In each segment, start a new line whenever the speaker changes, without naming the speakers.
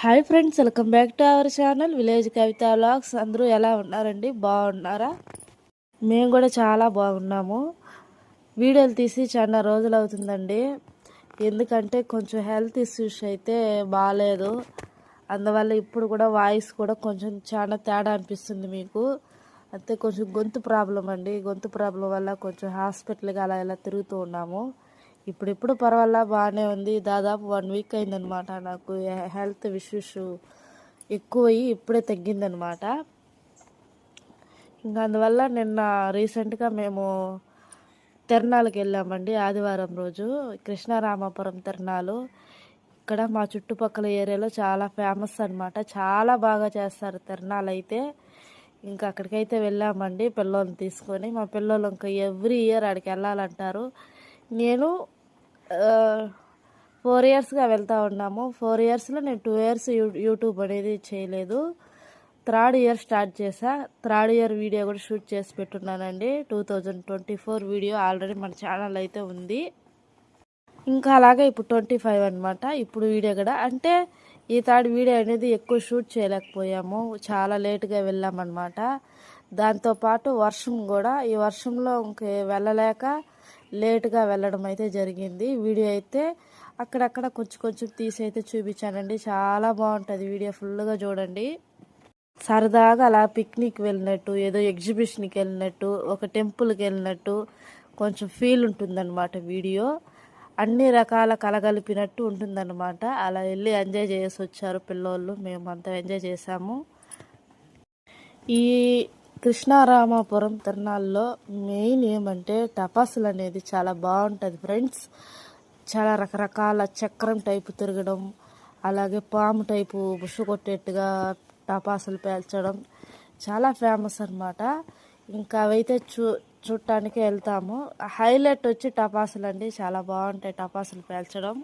Hi friends welcome back to our channel village Kavita vlogs. అందరూ ఎలా ఉన్నారండి? బాగున్నారా? మేము కూడా చాలా బాగున్నాము. వీడియోలు తీసి చాలా రోజులు అవుతుందండి. ఎందుకంటే కొంచెం హెల్త్ ఇష్యూస్ అయితే బాగాలేదు అందువల్ల ఇప్పుడు కూడా వాయిస్ కూడా కొంచెం చాలా తేడా అనిపిస్తుంది మీకు. అయితే కొంచెం గొంతు ప్రాబ్లం అండి. గొంతు ప్రాబ్లం వల్ల కొంచెం హాస్పిటల్కి అలా ఇలా తిరుగుతూ ఉన్నాము. ఇప్పుడిప్పుడు పర్వాలా బాగానే ఉంది. దాదాపు వన్ వీక్ అయిందనమాట నాకు. హెల్త్ ఇష్యూస్ ఎక్కువయ్యి ఇప్పుడే తగ్గిందనమాట ఇంకా అందువల్ల నిన్న రీసెంట్గా మేము తిరణాలకు వెళ్ళామండి ఆదివారం రోజు. కృష్ణారామాపురం తిరణాలు ఇక్కడ మా చుట్టుపక్కల ఏరియాలో చాలా ఫేమస్ అనమాట చాలా బాగా చేస్తారు తిరణాలు అయితే. ఇంకా అక్కడికైతే వెళ్ళామండి పిల్లల్ని తీసుకొని. మా పిల్లలు ఇంకా ఎవ్రీ ఇయర్ అక్కడికి వెళ్ళాలంటారు. నేను ఫోర్ ఇయర్స్గా వెళ్తూ ఉన్నాము. ఫోర్ ఇయర్స్లో నేను టూ ఇయర్స్ యూట్యూబ్ అనేది చేయలేదు. థర్డ్ ఇయర్ స్టార్ట్ చేశా. థర్డ్ ఇయర్ వీడియో కూడా షూట్ చేసి పెట్టున్నానండి. Two thousand twenty four video already మన ఛానల్ అయితే ఉంది. ఇంకా అలాగే ఇప్పుడు ట్వంటీ ఫైవ్ అనమాట ఇప్పుడు వీడియో కూడా. అంటే ఈ థర్డ్ వీడియో అనేది ఎక్కువ షూట్ చేయలేకపోయాము. చాలా లేట్గా వెళ్ళామన్నమాట. దాంతోపాటు వర్షం కూడా. ఈ వర్షంలో ఇంక వెళ్ళలేక లేట్గా వెళ్ళడం అయితే జరిగింది. వీడియో అయితే అక్కడక్కడ కొంచెం కొంచెం తీసి అయితే చూపించానండి. చాలా బాగుంటుంది వీడియో ఫుల్గా చూడండి. సరదాగా అలా పిక్నిక్ వెళ్ళినట్టు ఏదో ఎగ్జిబిషన్కి వెళ్ళినట్టు ఒక టెంపుల్కి వెళ్ళినట్టు కొంచెం ఫీల్ ఉంటుందన్నమాట వీడియో. అన్ని రకాల కలగలిపినట్టు ఉంటుందన్నమాట. అలా వెళ్ళి ఎంజాయ్ చేసి వచ్చారు పిల్లోళ్ళు. మేమంతా ఎంజాయ్ చేసాము. ఈ కృష్ణారామాపురం తిరునాళ్ళలో మెయిన్ ఏమంటే టపాసులు అనేది చాలా బాగుంటుంది ఫ్రెండ్స్. చాలా రకరకాల చక్రం టైపు తిరగడం అలాగే పాము టైపు బుష్ కొట్టేట్టుగా టపాసులు పేల్చడం చాలా ఫేమస్ అనమాట ఇంకా అవైతే చూ చూడటానికి వెళ్తాము. హైలైట్ వచ్చి టపాసులు అండి చాలా బాగుంటాయి టపాసులు పేల్చడం.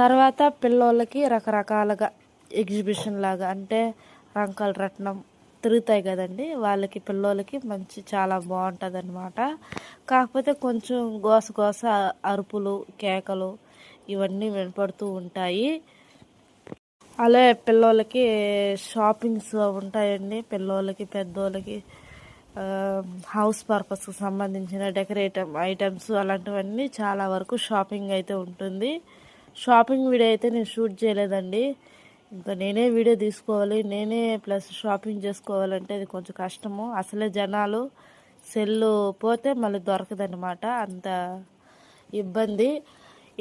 తర్వాత పిల్లోళ్ళకి రకరకాలుగా ఎగ్జిబిషన్ లాగా అంటే రంకల రత్నం తిరుగుతాయి కదండి. వాళ్ళకి పిల్లలకి మంచి చాలా బాగుంటుంది అనమాట కాకపోతే కొంచెం గోస గోస అరుపులు కేకలు ఇవన్నీ వినపడుతూ ఉంటాయి. అలా పిల్లోళ్ళకి షాపింగ్స్ ఉంటాయండి. పిల్లోళ్ళకి పెద్దోళ్ళకి హౌస్ పర్పస్కి సంబంధించిన డెకరేటివ్ ఐటమ్స్ అలాంటివన్నీ చాలా వరకు షాపింగ్ అయితే ఉంటుంది. షాపింగ్ వీడియో అయితే నేను షూట్ చేయలేదండి. ఇంకా నేనే వీడియో తీసుకోవాలి నేనే ప్లస్ షాపింగ్ చేసుకోవాలంటే అది కొంచెం కష్టము. అసలే జనాలు సెల్లు పోతే మళ్ళీ దొరకదనమాట అంత ఇబ్బంది.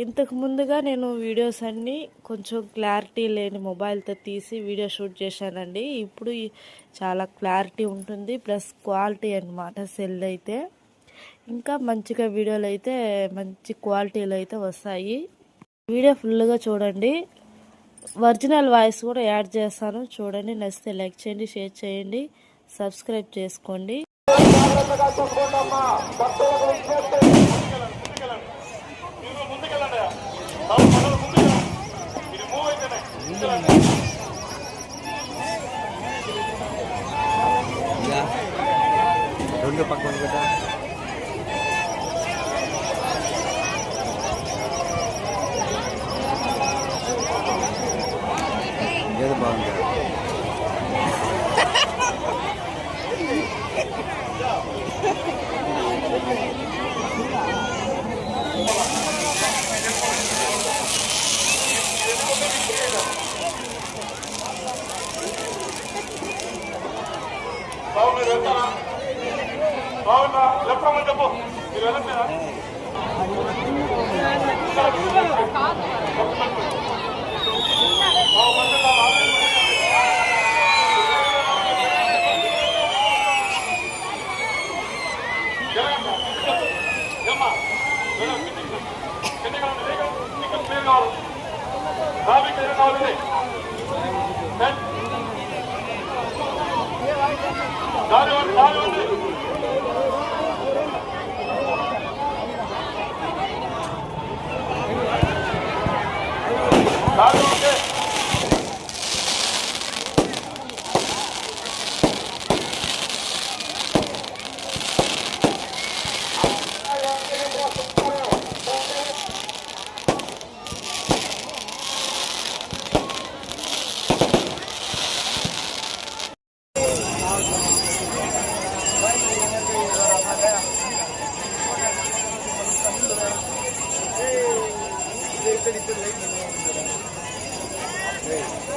ఇంతకు ముందుగా నేను వీడియోస్ అన్నీ కొంచెం క్లారిటీ లేని మొబైల్తో తీసి వీడియో షూట్ చేశానండి. ఇప్పుడు చాలా క్లారిటీ ఉంటుంది ప్లస్ క్వాలిటీ అనమాట సెల్ అయితే. ఇంకా మంచిగా వీడియోలు అయితే మంచి క్వాలిటీలు అయితే వస్తాయి. వీడియో ఫుల్గా చూడండి. ఒరిజినల్ వాయిస్ కూడా యాడ్ చేస్తాను. చూడండి నచ్చితే లైక్ చేయండి షేర్ చేయండి సబ్స్క్రైబ్ చేసుకోండి.
al. Nabiklerin abini. Ben. Dari ön, dari önde. Dari önde.
Hey.